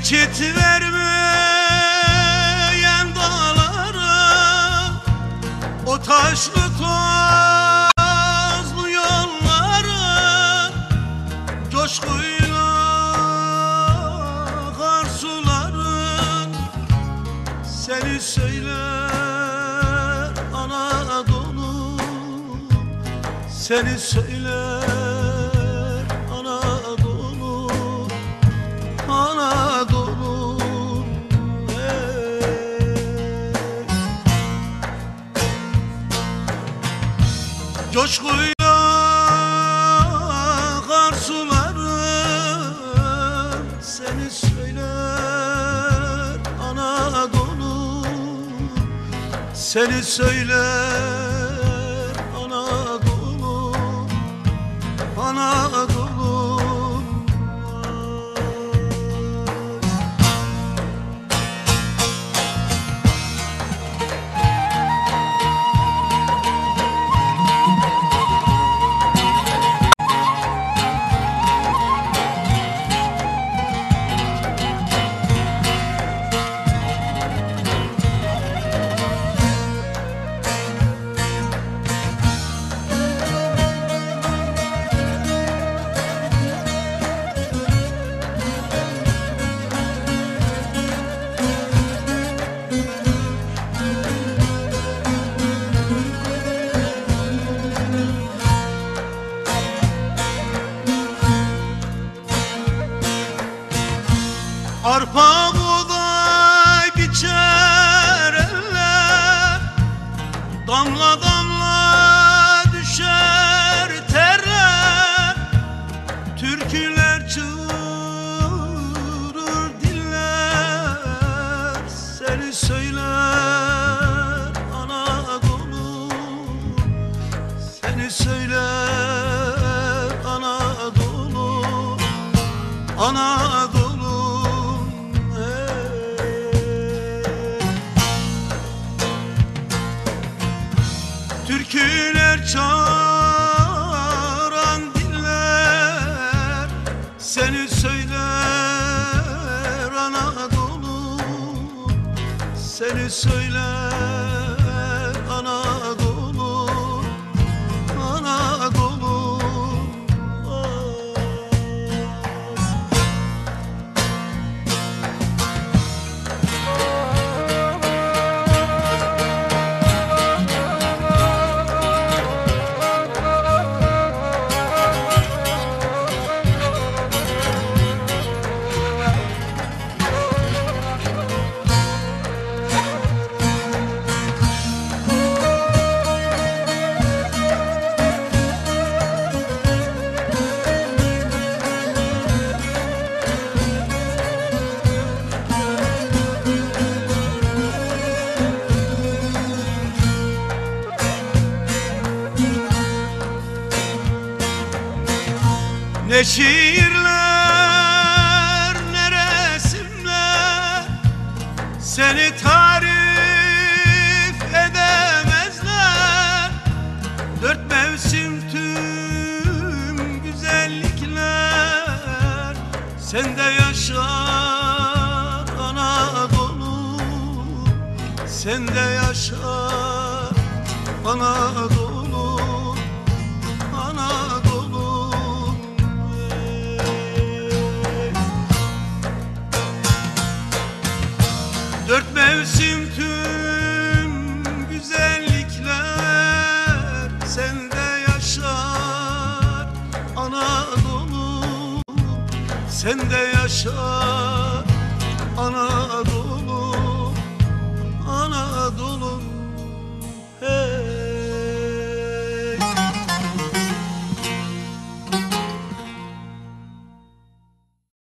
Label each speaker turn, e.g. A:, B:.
A: Geçit vermeyen dağlara O taşlı tozlu yollara Coşkuyla kar suların Seni söyler Anadolu Seni söyler Coşkuyla kar suları Seni söyler Anadolu. Seni söyler Anadolu. Anadolu Arpa buğday biçer eller. Damla damla düşer terler Türküler çığırır diller. Seni söyler Anadolu Seni söyler Anadolu Anadolu Türküler çağıran diller Seni söyler Anadolu Seni söyler Ne şiirler ne resimler. Seni tarif edemezler. Dört mevsim tüm güzellikler. Sende yaşar Anadolu Sende yaşar Anadolu Sende yaşar Anadolu. Sende yaşar Anadolu